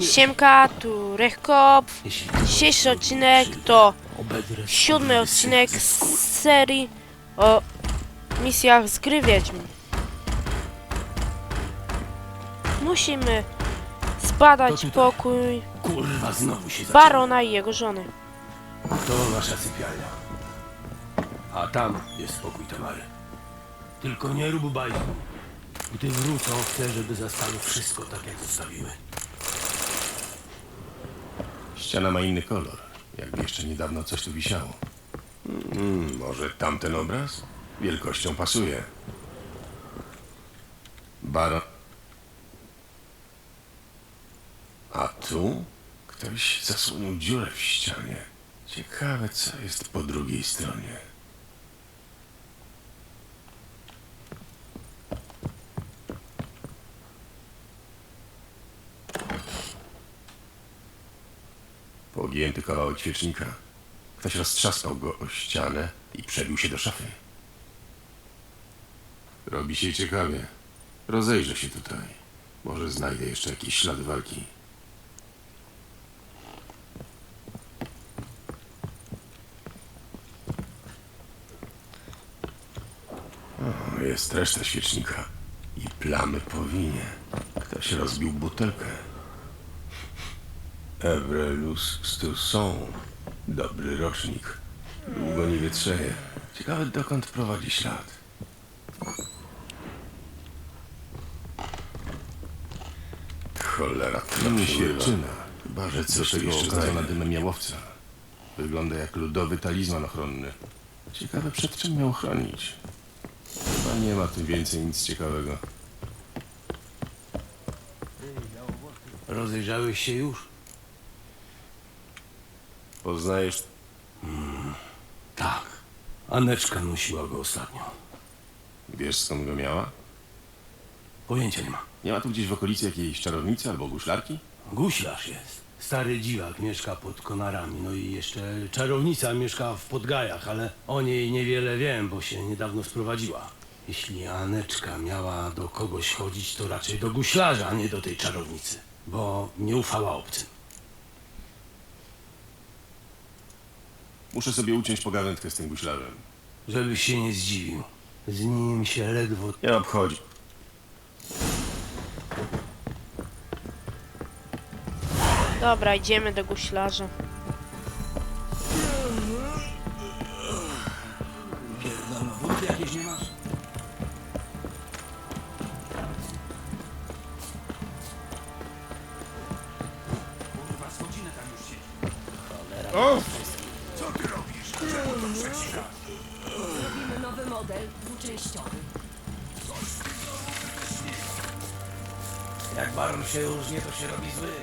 Siemka, tu Rechkop. Dzisiejszy odcinek to siódmy odcinek z serii o misjach z gry Wiedźmin. Musimy zbadać pokój Kurwa, znowu się barona i jego żony. To nasza sypialnia. A tam jest spokój Tamary. Tylko nie rób bajku. Gdy wrócą, chcę, żeby zastały wszystko tak, jak zostawiły. Ściana ma inny kolor. Jakby jeszcze niedawno coś tu wisiało. Hmm, może tamten obraz? Wielkością pasuje. Baron. A tu? Ktoś zasłonił dziurę w ścianie. Ciekawe, co jest po drugiej stronie. Kawałek świecznika. Ktoś roztrzaskał go o ścianę i przebił się do szafy. Robi się ciekawie. Rozejrzę się tutaj. Może znajdę jeszcze jakieś ślady walki. O, jest reszta świecznika. I plamy po winie. Ktoś rozbił butelkę. Evrelus Stusson. Dobry rocznik. Długo nie wietrzeje. Ciekawe dokąd prowadzi ślad. Cholera, to świerczyna. Chyba, że coś tego okrojona dymem jałowca. Wygląda jak ludowy talizman ochronny. Ciekawe przed czym miał chronić. Chyba nie ma tu więcej nic ciekawego. Rozejrzałeś się już? Poznajesz Tak. Aneczka nosiła go ostatnio. Wiesz skąd go miała? Pojęcia nie ma. Nie ma tu gdzieś w okolicy jakiejś czarownicy albo guślarki? Guślarz jest. Stary dziwak mieszka pod konarami. No i jeszcze czarownica mieszka w Podgajach, ale o niej niewiele wiem, bo się niedawno sprowadziła. Jeśli Aneczka miała do kogoś chodzić, to raczej do guślarza, a nie do tej czarownicy. Bo nie ufała obcym. Muszę sobie uciąć pogawędkę z tym guślarzem. Żebyś się nie zdziwił. Z nim się ledwo... Nie obchodzi. Dobra, idziemy do guślarza. Różnie, to się robi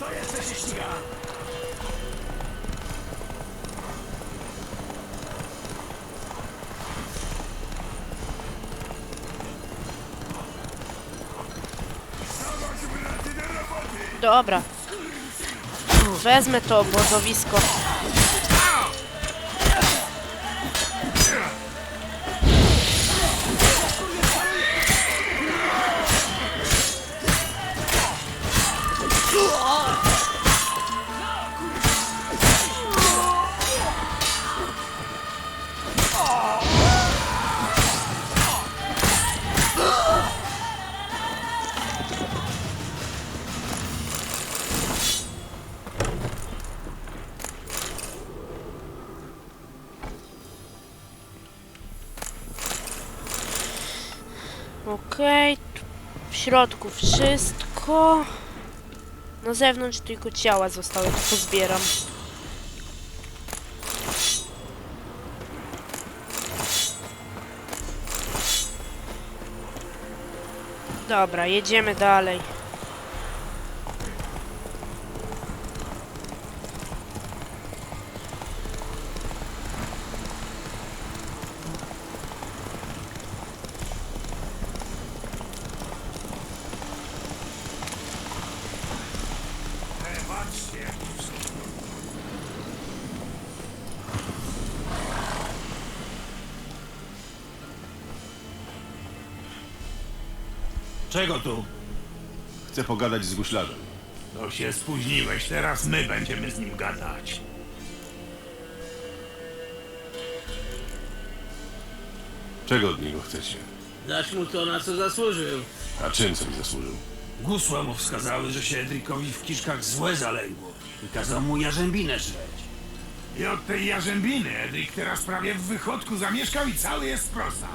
zły. No, to jeszcze się ściga. Dobra. Wezmę to obozowisko. Okej, tu w środku wszystko. Na zewnątrz tylko ciała zostały, to pozbieram. Dobra, jedziemy dalej. Czego tu? Chcę pogadać z guślarzem. To się spóźniłeś, teraz my będziemy z nim gadać. Czego od niego chcecie? Dasz mu to, na co zasłużył. A czym sobie zasłużył? Gusła mu wskazały, że się Edrikowi w kiszkach złe zaległo i kazał mu jarzębinę żreć. I od tej jarzębiny Edrik teraz prawie w wychodku zamieszkał i cały jest prosa.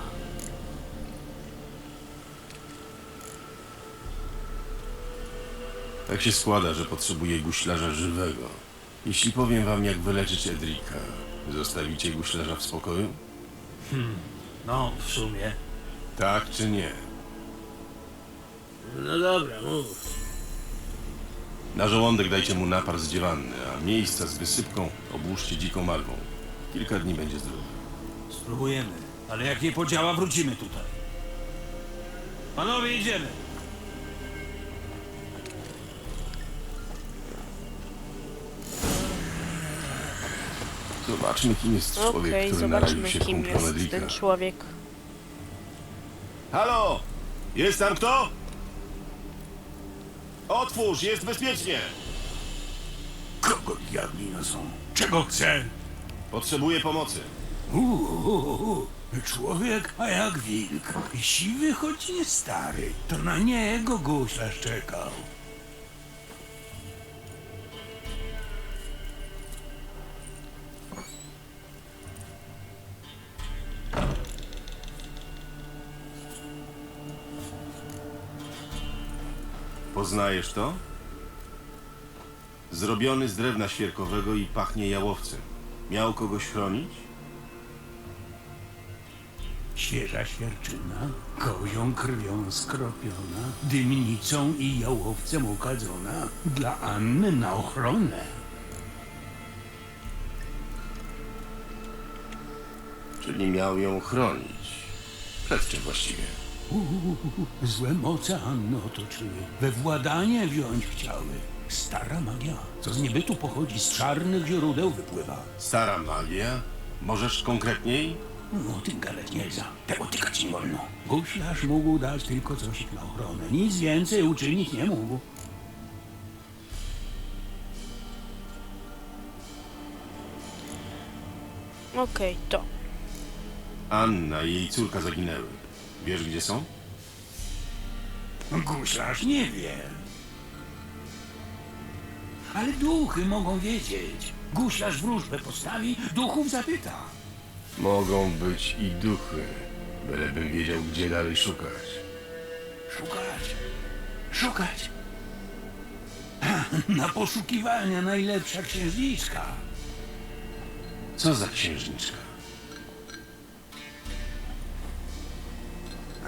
Tak się składa, że potrzebuję guślarza żywego. Jeśli powiem wam, jak wyleczyć Edrika, zostawicie guślarza w spokoju? No, w sumie. Tak czy nie? No dobra, mów. Na żołądek dajcie mu napar z dziewanny, a miejsca z wysypką obłóżcie dziką malwą. Kilka dni będzie zdrowy. Spróbujemy, ale jak nie podziała, wrócimy tutaj. Panowie, idziemy. Zobaczmy, kim jest człowiek, Okej, który naraził zobaczmy się kim kumplom jest Edrika. ten człowiek. Halo! Jest tam kto? Otwórz, jest bezpiecznie! Kogo diabli są? Czego chce? Potrzebuję pomocy. Uuu, człowiek, a jak wilk. Siwy, choć nie stary. To na niego guślarz czekał. Poznajesz to? Zrobiony z drewna świerkowego i pachnie jałowcem. Miał kogoś chronić? Świeża świerczyna, kozią krwią skropiona, dymnicą i jałowcem okadzona, dla Anny na ochronę. Czyli miał ją chronić. Przed czym właściwie? Uuu, złe moce Anny otoczyły, we władanie wziąć chciały. Stara magia, co z niebytu pochodzi, z czarnych źródeł wypływa. Stara magia? Możesz konkretniej? No, tym gadać nie za. Tego tykać nie wolno. Guślarz mógł dać tylko coś na ochronę. Nic więcej uczynić nie mógł. Okej, to. Anna i jej córka zaginęły. Wiesz, gdzie są? Guślarz nie wie. Ale duchy mogą wiedzieć. Guślarz wróżbę postawi, duchów zapyta. Mogą być i duchy. Bylebym wiedział, gdzie dalej szukać. Szukać. Szukać. Na poszukiwania najlepsza księżniczka. Co za księżniczka?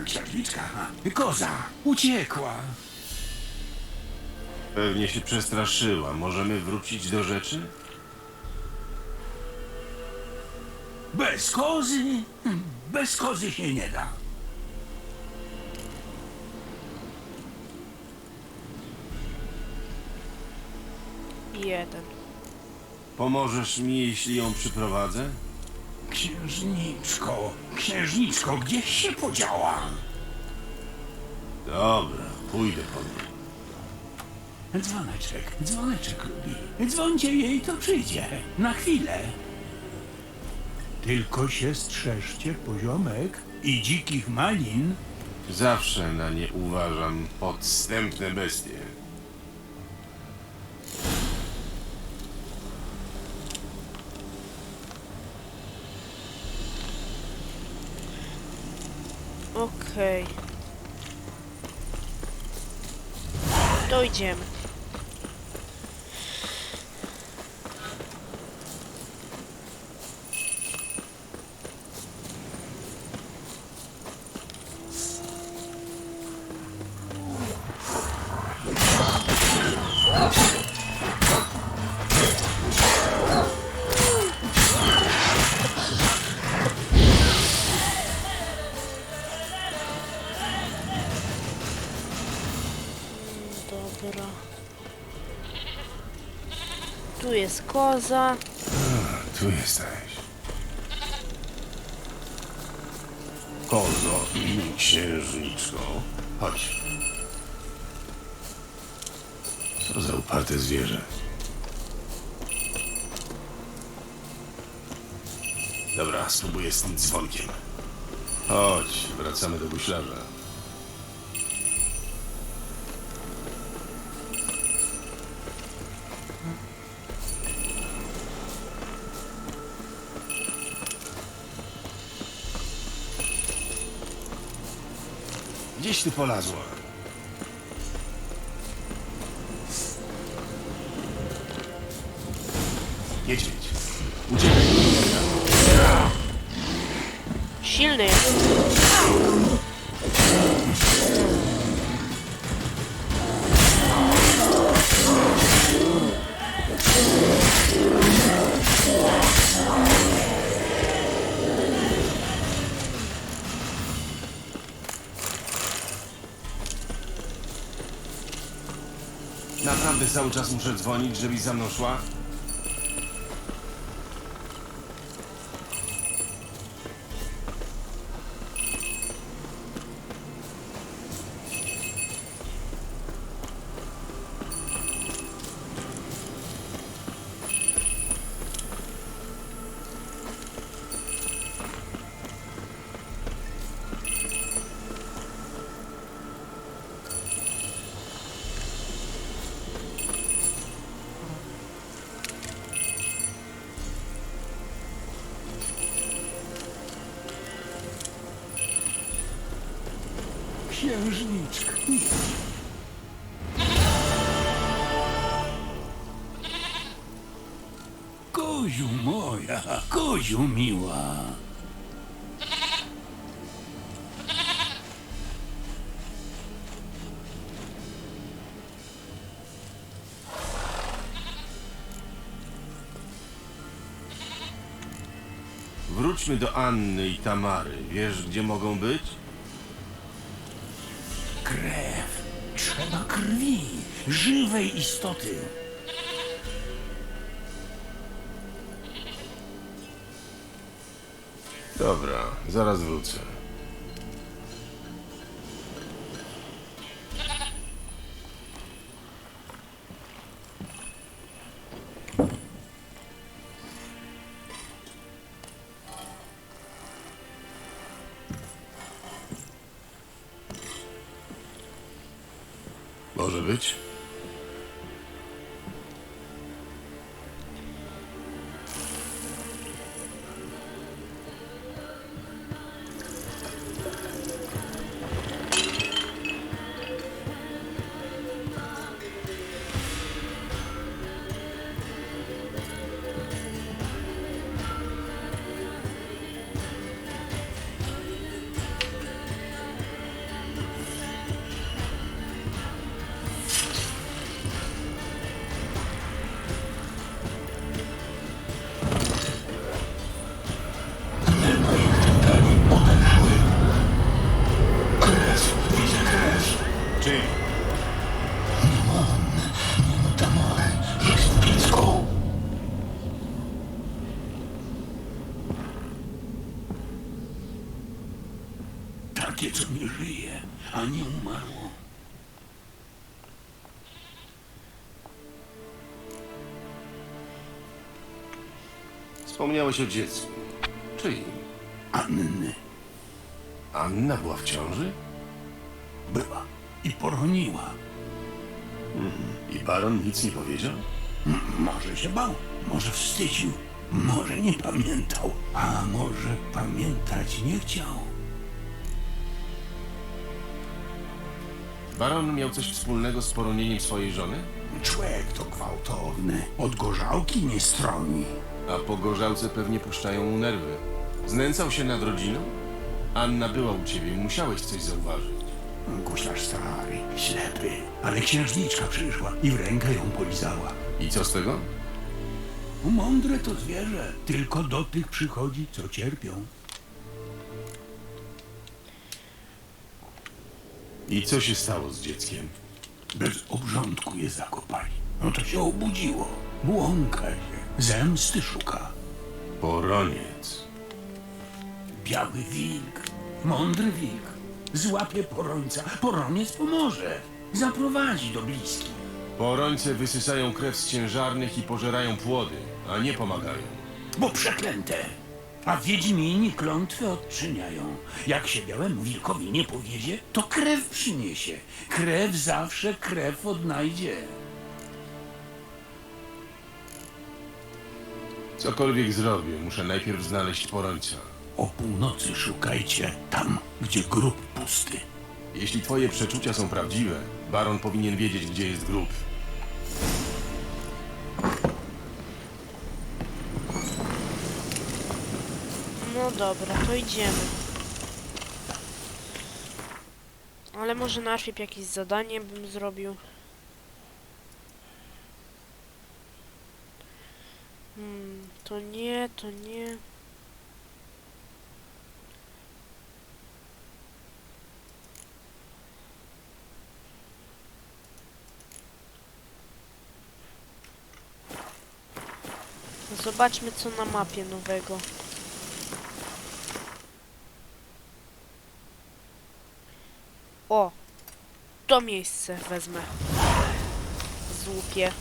Księżniczka? Koza. Uciekła. Pewnie się przestraszyła. Możemy wrócić do rzeczy? Bez kozy? Bez kozy się nie da. Jeden. Pomożesz mi, jeśli ją przyprowadzę? Księżniczko, księżniczko, gdzieś się podziała? Dobra, pójdę po nią. Dzwoneczek, dzwoneczek lubi. Dzwońcie jej, to przyjdzie. Na chwilę. Tylko się strzeżcie poziomek i dzikich malin. Zawsze na nie uważam podstępne bestie. Okej. To idziemy. Dobra. Koza. Tu jesteś. Kozo i księżniczko. Chodź. Co za uparte zwierzę. Dobra, spróbuję z tym dzwonkiem. Chodź, wracamy do guślarza. Ty polazła? Naprawdę cały czas muszę dzwonić, żebyś za mną szła? Księżniczka. Koziu moja, koziu miła. Wróćmy do Anny i Tamary. Wiesz, gdzie mogą być? Krwi. Żywej istoty. Dobra, zaraz wrócę. Takie, co nie żyje, a nie umarło. Wspomniałeś o dziecku. Czyj? Anny Anna była w ciąży? była i poroniła. I baron nic nie powiedział? Może się bał, może wstydził, może nie pamiętał, a może pamiętać nie chciał. Baron miał coś wspólnego z poronieniem swojej żony? Człowiek to gwałtowny. Od gorzałki nie stroni. A po gorzałce pewnie puszczają mu nerwy. Znęcał się nad rodziną? Anna była u ciebie, musiałeś coś zauważyć. Guślarz stary, ślepy. Ale księżniczka przyszła i w rękę ją polizała. I co z tego? Mądre to zwierzę. Tylko do tych przychodzi, co cierpią. I co się stało z dzieckiem? Bez obrządku je zakopali. No to się obudziło. Błąka się. Zemsty szuka. Poroniec. Biały wilk. Mądry wilk. Złapie porońca. Poroniec pomoże. Zaprowadzi do bliskich. Porońce wysysają krew z ciężarnych i pożerają płody, a nie pomagają. Bo przeklęte. A wiedźmini klątwy odczyniają. Jak się białemu wilkowi nie powiedzie, to krew przyniesie. Krew zawsze krew odnajdzie. Cokolwiek zrobię, muszę najpierw znaleźć porońca. O północy szukajcie tam, gdzie grób pusty. Jeśli twoje przeczucia są prawdziwe, baron powinien wiedzieć, gdzie jest grób. Dobra, to idziemy. Ale może najpierw jakieś zadanie bym zrobił. Hmm, to nie, to nie. Zobaczmy co na mapie nowego. O! To miejsce wezmę. Złupię.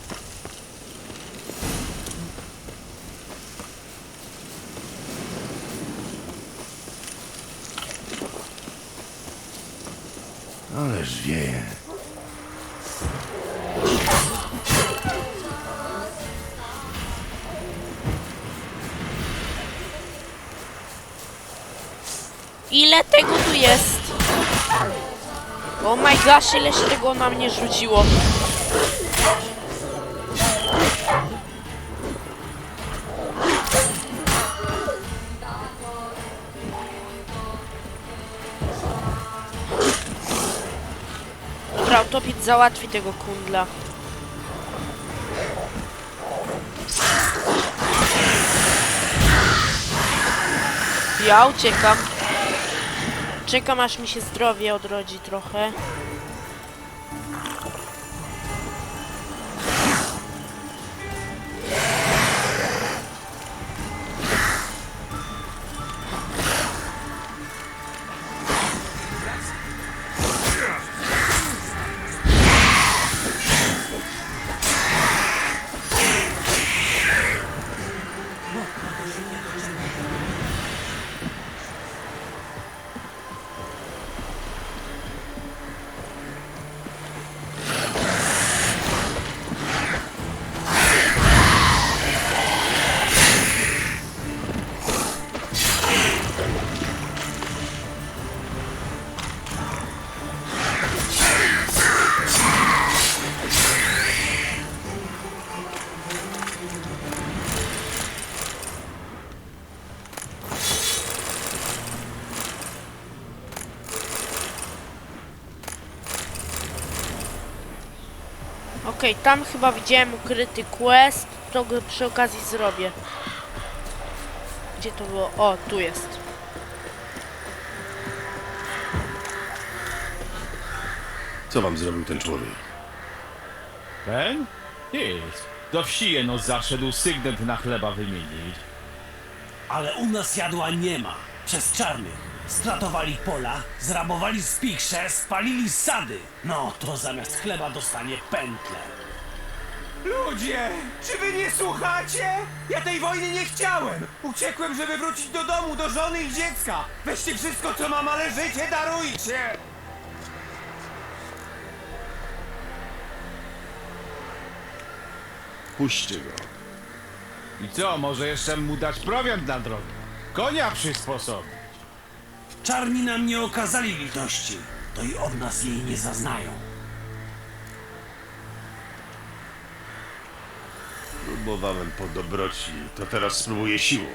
Ależ wieje. Ile tego tu jest? Oh my gosh, ile się tego na mnie rzuciło. Dobra, utopić załatwi tego kundla. Ja uciekam. Czekam aż mi się zdrowie odrodzi trochę. Okej, tam chyba widziałem ukryty quest, to go przy okazji zrobię. Gdzie to było? O, tu jest. Co wam zrobił ten człowiek? Ten? Jest. Do wsi jeno zaszedł sygnet na chleba wymienić. Ale u nas jadła nie ma. Przez czarnych. Stratowali pola, zrabowali spichrze, spalili sady. No, to zamiast chleba dostanie pętle. Ludzie, czy wy nie słuchacie? Ja tej wojny nie chciałem! Uciekłem, żeby wrócić do domu, do żony i dziecka! Weźcie wszystko, co mam, ale życie darujcie! Puśćcie go. I co, może jeszcze mu dać prowiant na drogę? Konia przysposobić. Czarni nam nie okazali litości. to i od nas jej nie zaznają. Próbowałem po dobroci, to teraz spróbuję siłą.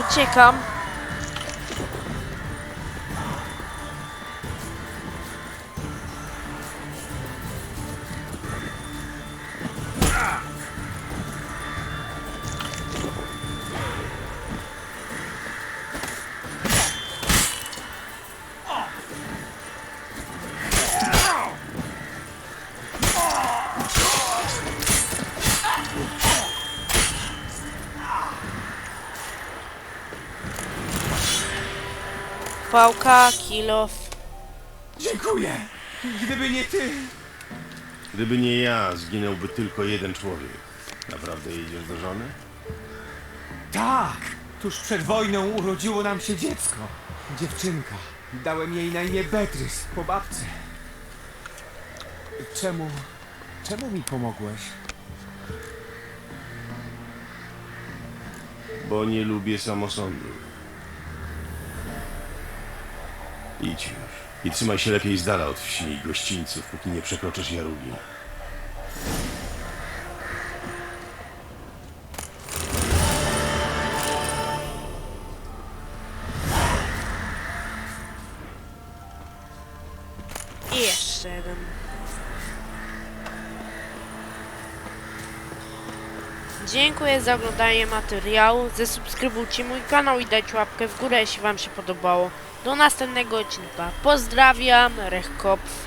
Uciekam. Pałka, kilof. Dziękuję. Gdyby nie ty... Gdyby nie ja, zginąłby tylko jeden człowiek. Naprawdę jedziesz do żony? Tak! Tuż przed wojną urodziło nam się dziecko. Dziewczynka. Dałem jej na imię Beatrice, po babce. Czemu... Czemu mi pomogłeś? Bo nie lubię samosądu. Idź już. I trzymaj się lepiej z dala od wsi i gościńców, póki nie przekroczysz Jarugi. Za oglądanie materiału. Zasubskrybujcie mój kanał i dajcie łapkę w górę, jeśli Wam się podobało. Do następnego odcinka. Pozdrawiam, Rechkopf.